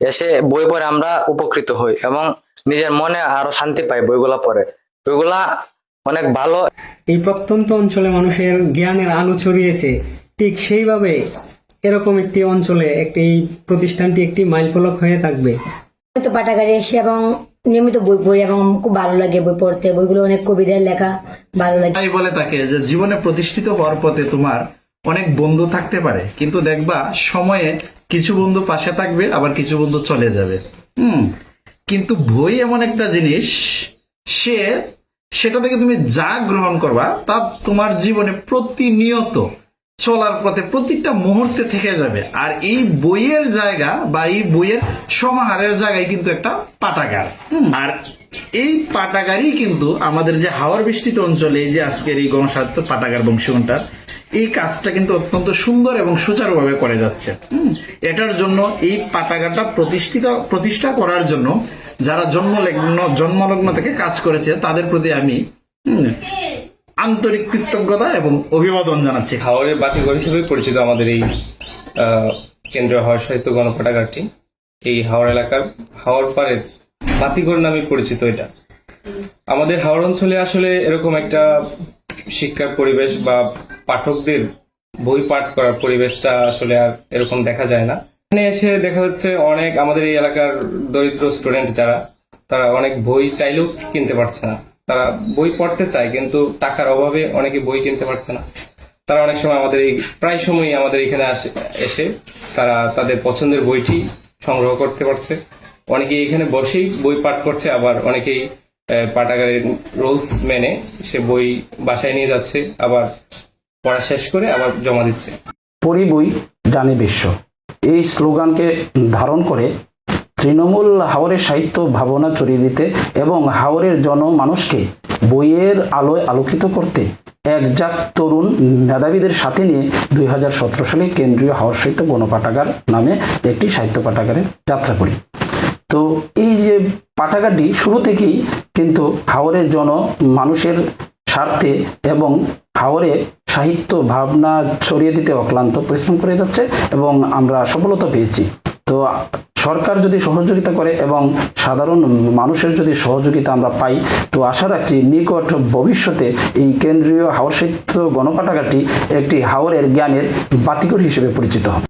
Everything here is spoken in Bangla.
এসে বই পড়ে আমরা উপকৃত হই এবং নিজের মনে আরও শান্তি পাই বইগুলা পড়ে। বইগুলা অনেক ভালো। এই প্রত্যন্ত অঞ্চলে মানুষের জ্ঞানের আলো ছড়িয়েছে। ঠিক সেইভাবে এরকম একটি অঞ্চলে একটি এই প্রতিষ্ঠানটি একটি মাইলফলক হয়ে থাকবে। নিয়মিত পাঠাগারে এসে এবং নিয়মিত বই পড়ি এবং খুব ভালো লাগে বই পড়তে। বইগুলো অনেক কবিতার লেখা ভালো লাগে। তাই বলে তাকে যে জীবনে প্রতিষ্ঠিত হওয়ার পথে তোমার অনেক বন্ধু থাকতে পারে। কিন্তু দেখবা সময়ে কিছু বন্ধু পাশে থাকবে, আবার কিছু বন্ধু চলে যাবে। হুম, কিন্তু বই এমন একটা জিনিস, সে, সেটা থেকে তুমি যা গ্রহণ করবা, তা তোমার জীবনে প্রতিনিয়ত চলার পথে প্রতিটা মুহূর্তে থেকে যাবে। আর এই বইয়ের জায়গা বা এই বইয়ের সমাহারের জায়গায় কিন্তু একটা পাটাগার। আর এই পাঠাগারই কিন্তু আমাদের যে হাওয়ার বৃষ্টিত অঞ্চলে যে আজকের এই গণসাহিত্য পাটাগার বংশীগণটার, এই কাজটা কিন্তু অত্যন্ত সুন্দর এবং সুচারুভাবে করে যাচ্ছে। এটার জন্য এই পাঠাগারটা প্রতিষ্ঠিত, প্রতিষ্ঠা করার জন্য যারা জন্মলগ্ন জন্মলগ্ন থেকে কাজ করেছে, তাদের প্রতি আমি আন্তরিক কৃতজ্ঞতা এবং অভিবাদন জানাচ্ছি। হাওড়ের বাতিঘর হিসেবে পরিচিত আমাদের এই কেন্দ্রীয় হাওড় সাহিত্য গণপাঠাগারটি এই হাওড় এলাকার হাওড় পাড়ের বাতিঘর নামে পরিচিত এটা। আমাদের হাওড় অঞ্চলে আসলে এরকম একটা শিক্ষার পরিবেশ বা পাঠকদের বই পাঠ করার পরিবেশটা আসলে আর এরকম দেখা যায় না। এখানে এসে দেখা যাচ্ছে অনেক আমাদের এই এলাকার দরিদ্র স্টুডেন্ট যারা, তারা অনেক বই চাইলেও কিনতে পারছে না। তারা বই পড়তে চায় কিন্তু টাকার অভাবে অনেকে বই কিনতে পারছে না। তারা অনেক সময় আমাদের এই, প্রায় সময়ই আমাদের এখানে আসে, এসে তারা তাদের পছন্দের বইটি সংগ্রহ করতে পারছে। অনেকেই এখানে বসেই বই পাঠ করছে, আবার অনেকেই পাঠাগারের রুলস মেনে সে বই বাসায় নিয়ে যাচ্ছে, আবার পড়া শেষ করে আবার জমা দিচ্ছে। পড়ি বই, জানে বিশ্ব। এই স্লোগানকে ধারণ করে তৃণমূল হাওরের সাহিত্য ভাবনা ছড়িয়ে দিতে এবং হাওরের জনমানুষকে বইয়ের আলোয় আলোকিত করতে একজাক তরুণ মেধাবীদের সাথে নিয়ে দুই হাজার সতেরো সালে কেন্দ্রীয় হাওর সাহিত্য গণপাঠাগার নামে একটি সাহিত্য পাঠাগারে যাত্রা করি। তো এই যে পাঠাগারটি শুরু থেকেই কিন্তু হাওরের জন মানুষের স্বার্থে এবং হাওরে সাহিত্য ভাবনা ছড়িয়ে দিতে অক্লান্ত পরিশ্রম করে যাচ্ছে এবং আমরা সফলতা পেয়েছি। তো সরকার যদি সহযোগিতা করে এবং সাধারণ মানুষের যদি সহযোগিতা আমরা পাই, তো আশা রাখছি নিকট ভবিষ্যতে এই কেন্দ্রীয় হাওর সাহিত্য গণপাঠাগারটি একটি হাওরের জ্ঞানের বাতিকর হিসেবে পরিচিত হবে।